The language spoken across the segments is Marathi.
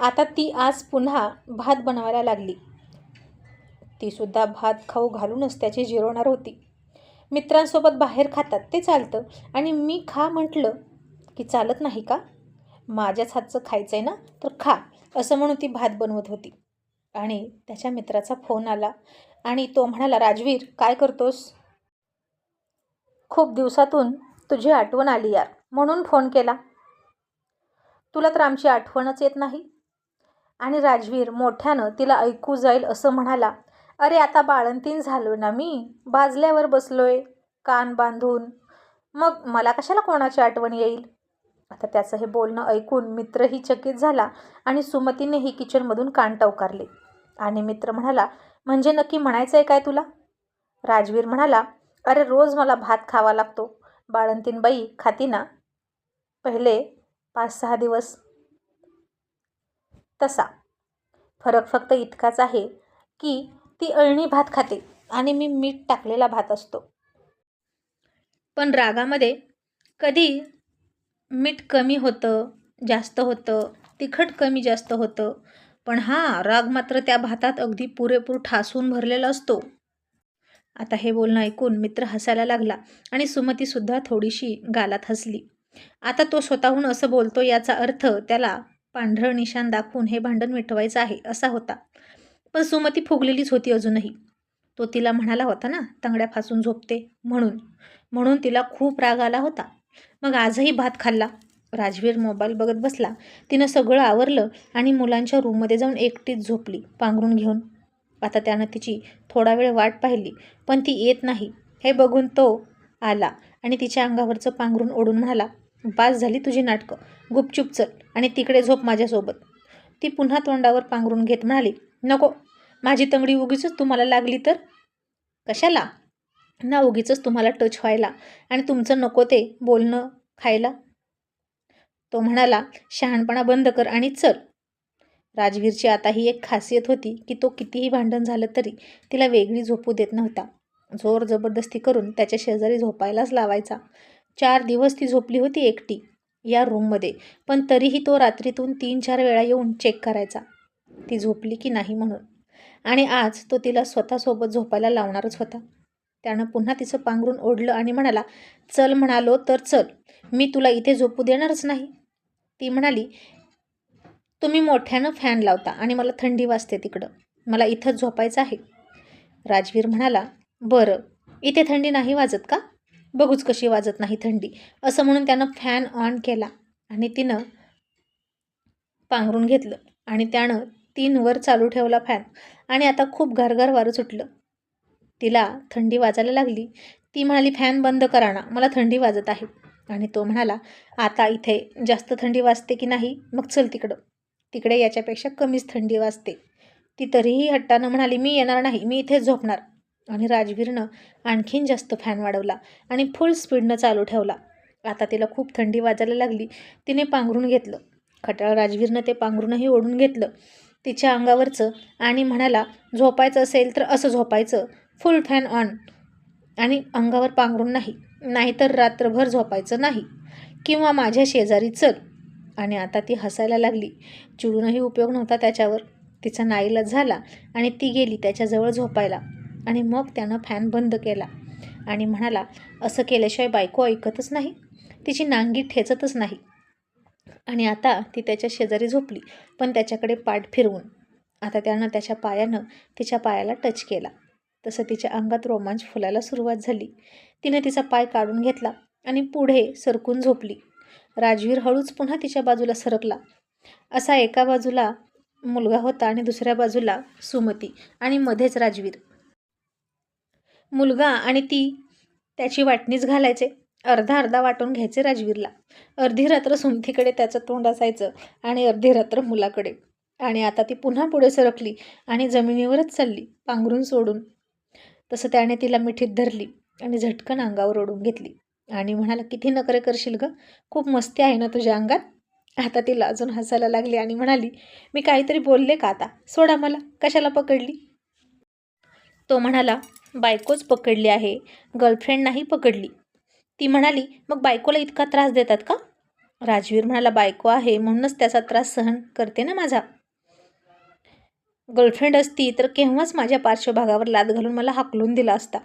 आता ती आज पुन्हा भात बनवायला लागली. तीसुद्धा भात खाऊ घालूनच त्याची जिरवणार होती. मित्रांसोबत बाहेर खातात ते चालतं. आणि मी खा म्हटलं की चालत नाही का? माझ्याच हातचं खायचं आहे ना तर खा असं म्हणून ती भात बनवत होती. आणि त्याच्या मित्राचा फोन आला आणि तो म्हणाला राजवीर काय करतोस? खूप दिवसातून तुझी आठवण आली यार म्हणून फोन केला. तुला तर आमची आठवणच येत नाही. आणि राजवीर मोठ्यानं तिला ऐकू जाईल असं म्हणाला अरे आता बाळंतीन झालो ना मी? बाजल्यावर बसलोय कान बांधून. मग मला कशाला कोणाची आठवण येईल? आता त्याचं हे बोलणं ऐकून मित्रही चकित झाला आणि सुमतीनेही किचनमधून कान टवकारले. आणि मित्र म्हणाला म्हणजे नक्की म्हणायचं आहे काय तुला? राजवीर म्हणाला अरे रोज मला भात खावा लागतो. बाळंतीन बाई खाती ना? पहिले पाच सहा दिवस तसा. फरक फक्त इतकाच आहे की ती अळणी भात खाते आणि मी मीठ टाकलेला भात असतो. पण रागामध्ये कधी मीठ कमी होतं जास्त होतं तिखट कमी जास्त होतं पण हां राग मात्र त्या भातात अगदी पुरेपूर ठासून भरलेला असतो. आता हे बोलणं ऐकून मित्र हसायला लागला आणि सुमतीसुद्धा थोडीशी गालात हसली. आता तो स्वतःहून असं बोलतो याचा अर्थ त्याला पांढरं निशाण दाखवून हे भांडण मिटवायचं आहे असा होता. पण सुमती फुगलेलीच होती अजूनही. तो तिला म्हणाला होता ना तंगड्या फासून झोपते. म्हणून. म्हणून तिला खूप राग आला होता. मग आजही भात खाल्ला. राजवीर मोबाईल बघत बसला. तिनं सगळं आवरलं आणि मुलांच्या रूममध्ये जाऊन एकटीच झोपली पांघरून घेऊन. आता त्यानं तिची थोडा वेळ वाट पाहिली पण ती येत नाही. हे बघून तो आला आणि तिच्या अंगावरचं पांघरून ओढून म्हणाला बास झाली तुझी नाटकं. गुपचूप चल. आणि तिकडे झोप माझ्यासोबत. ती पुन्हा तोंडावर पांघरून घेत म्हणाली नको माझी तंगडी उगीच तुम्हाला लागली तर? कशाला? ना उगीच तुम्हाला टच व्हायला. आणि तुमचं नको ते बोलणं खायला. तो म्हणाला शहाणपणा बंद कर आणि चल. राजवीरची आता ही एक खासियत होती की तो कितीही भांडण झालं तरी तिला वेगळी झोपू देत नव्हता. जोर जबरदस्ती करून त्याच्या शेजारी झोपायलाच लावायचा. चार दिवस ती झोपली होती एकटी. या रूममध्ये पण तरीही तो रात्रीतून तीन चार वेळा येऊन चेक करायचा. ती झोपली की नाही म्हणून. आणि आज तो तिला स्वतःसोबत झोपायला लावणारच होता. त्यानं पुन्हा तिचं पांघरून ओढलं आणि म्हणाला चल म्हणालो तर चल. मी तुला इथे झोपू देणारच नाही. ती म्हणाली तुम्ही मोठ्यानं फॅन लावता आणि मला थंडी वाजते तिकडं. मला इथंच झोपायचं आहे. राजवीर म्हणाला बरं. इथे थंडी नाही वाजत का? बघूच कशी वाजत नाही थंडी. असं म्हणून त्यानं फॅन ऑन केला आणि तिनं पांघरून घेतलं आणि त्यानं तीनवर चालू ठेवला फॅन आणि आता खूप घारघार वारं सुटलं. तिला थंडी वाजायला लागली. ती म्हणाली फॅन बंद करा ना मला थंडी वाजत आहे. आणि तो म्हणाला आता इथे जास्त थंडी वाजते की नाही? मग चल तिकडं. तिकडे याच्यापेक्षा कमीच थंडी वाजते. ती तरीही हट्टानं म्हणाली मी येणार नाही मी इथेच झोपणार. आणि राजवीरनं आणखीन जास्त फॅन वाढवला आणि फुल स्पीडनं चालू ठेवला. आता तिला खूप थंडी वाजायला लागली तिने पांघरून घेतलं. खटाळ राजवीरनं ते पांघरूनही ओढून घेतलं. तिच्या अंगावरचं आणि म्हणाला झोपायचं असेल तर असं झोपायचं. फुल फॅन ऑन आणि अंगावर पांघरून नाही नाहीतर रात्रभर झोपायचं नाही. किंवा माझ्या शेजारी चल. आणि आता ती हसायला लागली. चिडूनही उपयोग नव्हता त्याच्यावर. तिचा नाईलाज झाला आणि ती गेली त्याच्याजवळ झोपायला. आणि मग त्यानं फॅन बंद केला. आणि म्हणाला असं केल्याशिवाय बायको ऐकतच नाही. तिची नांगी ठेचतच नाही. आणि आता ती त्याच्या शेजारी झोपली पण त्याच्याकडे पाठ फिरवून. आता त्यानं त्याच्या पायानं तिच्या पायाला टच केला. तसं तिच्या अंगात रोमांच फुलायला सुरुवात झाली. तिने तिचा पाय काढून घेतला आणि पुढे सरकून झोपली. राजवीर हळूच पुन्हा तिच्या बाजूला सरकला. असा एका बाजूला मुलगा होता आणि दुसऱ्या बाजूला सुमती आणि मध्येच राजवीर. मुलगा आणि ती. त्याची वाटणीच घालायचे. अर्धा अर्धा वाटून घ्यायचे राजवीरला. अर्धी रात्र सुमतीकडे त्याचं तोंड असायचं आणि अर्धी रात्र मुलाकडे. आणि आता ती पुन्हा पुढे सरकली आणि जमिनीवरच चालली पांघरून सोडून. तसं त्याने तिला मिठीत धरली आणि झटकन अंगावर ओढून घेतली. आणि म्हणाला किती नकरे करशील ग? खूप मस्ती आहे ना तुझ्या अंगात? आता तिला अजून हसायला लागली आणि म्हणाली मी काहीतरी बोलले का आता? सोडा मला. कशाला पकडली? तो म्हणाला बायकोच पकडली आहे. गर्लफ्रेंड नाही पकडली. ती म्हणाली मग बायकोला इतका त्रास देतात का? राजवीर म्हणाला बायको आहे म्हणूनच त्याचा त्रास सहन करते ना माझा. गर्लफ्रेंड असती तर केव्हाच माझ्या पार्श्वभागावर लाद घालून मला हाकलून दिला असता.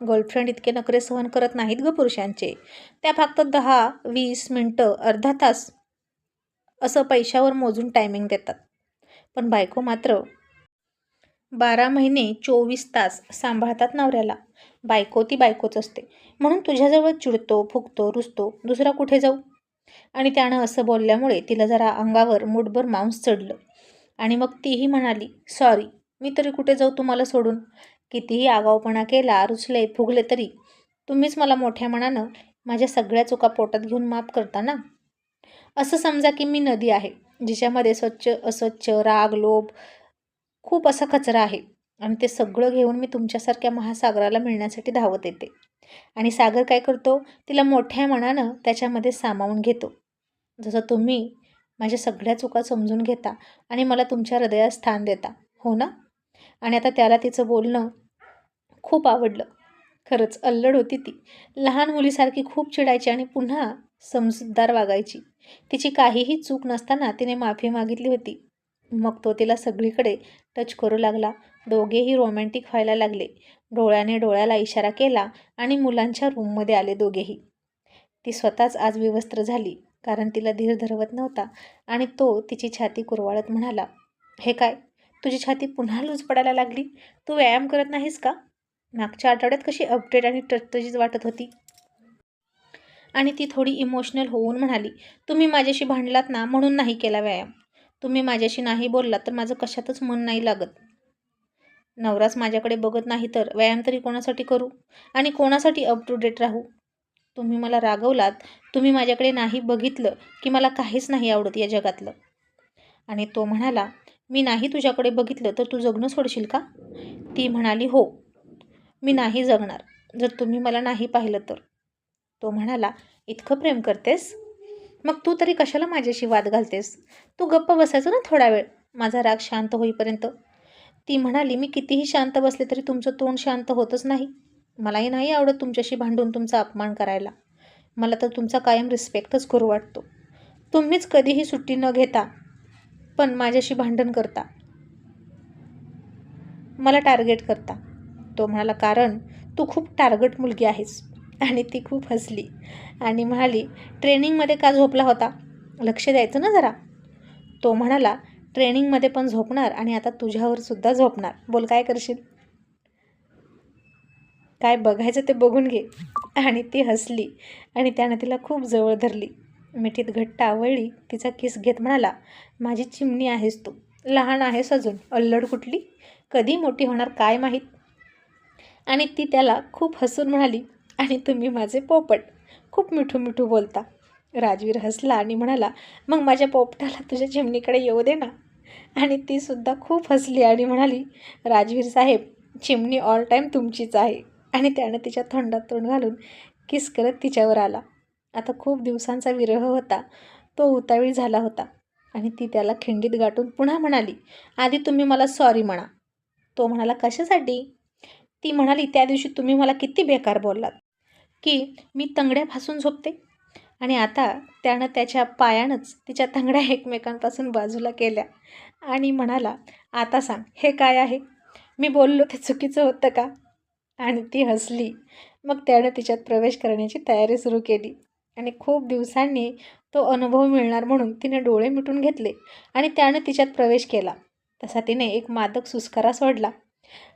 गर्लफ्रेंड इतके नखरे सहन करत नाहीत ग पुरुषांचे. त्या फक्त दहा वीस मिनटं अर्धा तास असं पैशावर मोजून टायमिंग देतात. पण बायको मात्र बारा महिने चोवीस तास सांभाळतात नवऱ्याला. बायको ती बायकोच असते. म्हणून तुझ्याजवळ चिडतो फुकतो रुसतो दुसरा कुठे जाऊ? आणि त्यानं असं बोलल्यामुळे तिला जरा अंगावर मुठभर मांस चढलं. आणि मग तीही म्हणाली सॉरी मी तरी कुठे जाऊ तुम्हाला सोडून? कितीही आगाऊपणा केला रुचले फुगले तरी. तुम्हीच मला मोठ्या मनानं माझ्या सगळ्या चुका पोटात घेऊन माफ करता ना? असं समजा की मी नदी आहे जिच्यामध्ये स्वच्छ अस्वच्छ राग लोभ खूप असा कचरा आहे. आणि ते सगळं घेऊन मी तुमच्यासारख्या महासागराला मिळण्यासाठी धावत येते. आणि सागर काय करतो? तिला मोठ्या मनानं त्याच्यामध्ये सामावून घेतो. जसं तुम्ही माझ्या सगळ्या चुका समजून घेता आणि मला तुमच्या हृदयात स्थान देता. हो ना? आणि आता त्याला तिचं बोलणं खूप आवडलं. खरंच अल्लड होती ती. लहान मुलीसारखी खूप चिडायची आणि पुन्हा समजूतदार वागायची. तिची काहीही चूक नसताना तिने माफी मागितली होती. मग तो तिला सगळीकडे टच करू लागला. दोघेही रोमॅन्टिक व्हायला लागले. डोळ्याने डोळ्याला इशारा केला आणि मुलांच्या रूममध्ये आले दोघेही. ती स्वतःच आज विवस्त्र झाली कारण तिला धीर धरवत नव्हता आणि तो तिची छाती कुरवाळत म्हणाला हे काय? तुझी छाती पुन्हा लूज पडायला लागली? तू व्यायाम करत नाहीस का? मागच्या आठवड्यात कशी अपडेट आणि टचटचीच वाटत होती. आणि ती थोडी इमोशनल होऊन म्हणाली तुम्ही माझ्याशी भांडलात ना म्हणून नाही केला व्यायाम. तुम्ही माझ्याशी नाही बोललात तर माझं कशातच मन नाही लागत. नवराच माझ्याकडे बघत नाही तर व्यायाम तरी कोणासाठी करू? आणि कोणासाठी अप टू डेट राहू? तुम्ही मला रागवलात तुम्ही माझ्याकडे नाही बघितलं की मला काहीच नाही आवडत या जगातलं. आणि तो म्हणाला मी नाही तुझ्याकडे बघितलं तर तू जगणं सोडशील का? ती म्हणाली हो मी नाही जगणार जर तुम्ही मला नाही पाहिलं तर. तो म्हणाला इतकं प्रेम करतेस? मग तू तरी कशाला माझ्याशी वाद घालतेस? तू गप्प बसायचं ना थोडा वेळ. माझा राग शांत होईपर्यंत. ती म्हणाली मी कितीही शांत बसले तरी तुमचं तोंड शांत होतच नाही. मलाही नाही आवडत तुमच्याशी भांडून तुमचा अपमान करायला. मला तर तुमचा कायम रिस्पेक्टच करू वाटतो. तुम्हीच कधीही सुट्टी न घेता पण माझ्याशी भांडण करता. मला टार्गेट करता. तो म्हणाला कारण तू खूप टार्गेट मुलगी आहेस. आणि ती खूप हसली आणि म्हणाली ट्रेनिंगमध्ये का झोपला होता? लक्ष द्यायचं ना जरा. तो म्हणाला ट्रेनिंगमध्ये पण झोपणार आणि आता तुझ्यावर सुद्धा झोपणार. बोल काय करशील? काय बघायचं ते बघून घे. आणि ती हसली आणि त्यानं तिला खूप जवळ धरली. मिठीत घट्ट आवळली तिचा किस घेत म्हणाला माझी चिमणी आहेस तू. लहान आहेस अजून. अल्लड कुठली? कधी मोठी होणार काय माहीत? आणि ती त्याला खूप हसून म्हणाली आणि तुम्ही माझे पोपट. खूप मिठू मिठू बोलता. राजवीर हसला आणि म्हणाला मग माझ्या पोपटाला तुझ्या चिमणीकडे येऊ दे ना. आणि ती सुद्धा खूप हसली आणि म्हणाली राजवीर साहेब चिमणी ऑल टाईम तुमचीच आहे. आणि त्यानं तिच्या थंडात तोंड घालून किस करत तिच्यावर आला. आता खूप दिवसांचा विरह होता. तो उतावीळ झाला होता. आणि ती त्याला खिंडीत गाठून पुन्हा म्हणाली आधी तुम्ही मला सॉरी म्हणा. तो म्हणाला कशासाठी? ती म्हणाली त्या दिवशी तुम्ही मला किती बेकार बोललात. की मी तंगड्या भासून झोपते. आणि आता त्यानं त्याच्या पायानंच तिच्या तंगड्या एकमेकांपासून बाजूला केल्या. आणि म्हणाला आता सांग हे काय आहे? मी बोललो ते चुकीचं होतं का? आणि ती हसली. मग त्यानं तिच्यात प्रवेश करण्याची तयारी सुरू केली. आणि खूप दिवसांनी तो अनुभव मिळणार म्हणून तिने डोळे मिटून घेतले आणि त्यानं तिच्यात प्रवेश केला. तसा तिने एक मादक सुस्कारा सोडला.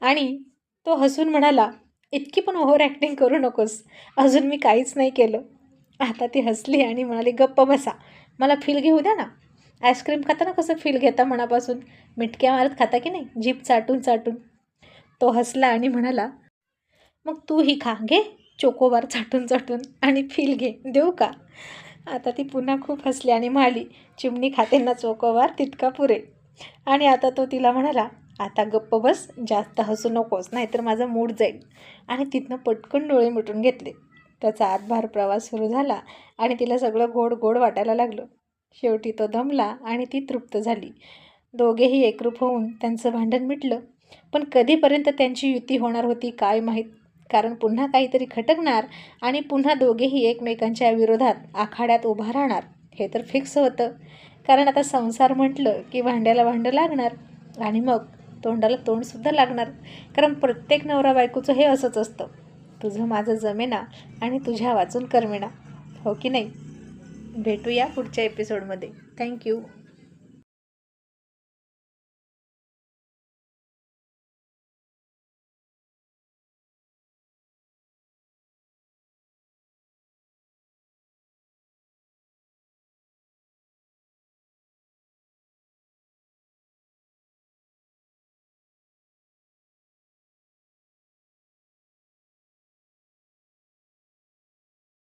आणि तो हसून म्हणाला इतकी पण ओव्हर ॲक्टिंग करू नकोस. अजून मी काहीच नाही केलं. आता ती हसली आणि म्हणाली गप्प बसा. मला फील घेऊ द्या ना. आईस्क्रीम खाताना कसं फील घेता मनापासून? मिटक्या मारत खाता की नाही? जीप चाटून चाटून. तो हसला आणि म्हणाला मग तू ही खा. घे. चोकोबार चाटून चाटून आणि फील घे. देऊ का? आता ती पुन्हा खूप हसली आणि म्हणाली चिमणी खाते ना चोकोबार तितका पुरे. आणि आता तो तिला म्हणाला आता गप्प बस जास्त हसू नकोस नाहीतर माझा मूड जाईल. आणि तिथनं पटकन डोळे मिटून घेतले. त्याचा आतभार प्रवास सुरू झाला आणि तिला सगळं गोड गोड वाटायला लागलं. शेवटी तो दमला आणि ती तृप्त झाली. दोघेही एकरूप होऊन त्यांचं भांडण मिटलं. पण कधीपर्यंत त्यांची युती होणार होती काय माहीत? कारण पुन्हा काहीतरी खटकणार आणि पुन्हा दोघेही एकमेकांच्या विरोधात आखाड्यात उभा राहणार. हे तर फिक्स होतं. कारण आता संसार म्हटलं की भांड्याला भांडं लागणार. आणि मग? तोंडाला तोंडसुद्धा लागणार. कारण प्रत्येक नवरा बायकोचं हे असंच असतं. तुझं माझं जमेना आणि तुझ्या वाचून करमेना. हो की नाही? भेटूया पुढच्या एपिसोडमध्ये थँक्यू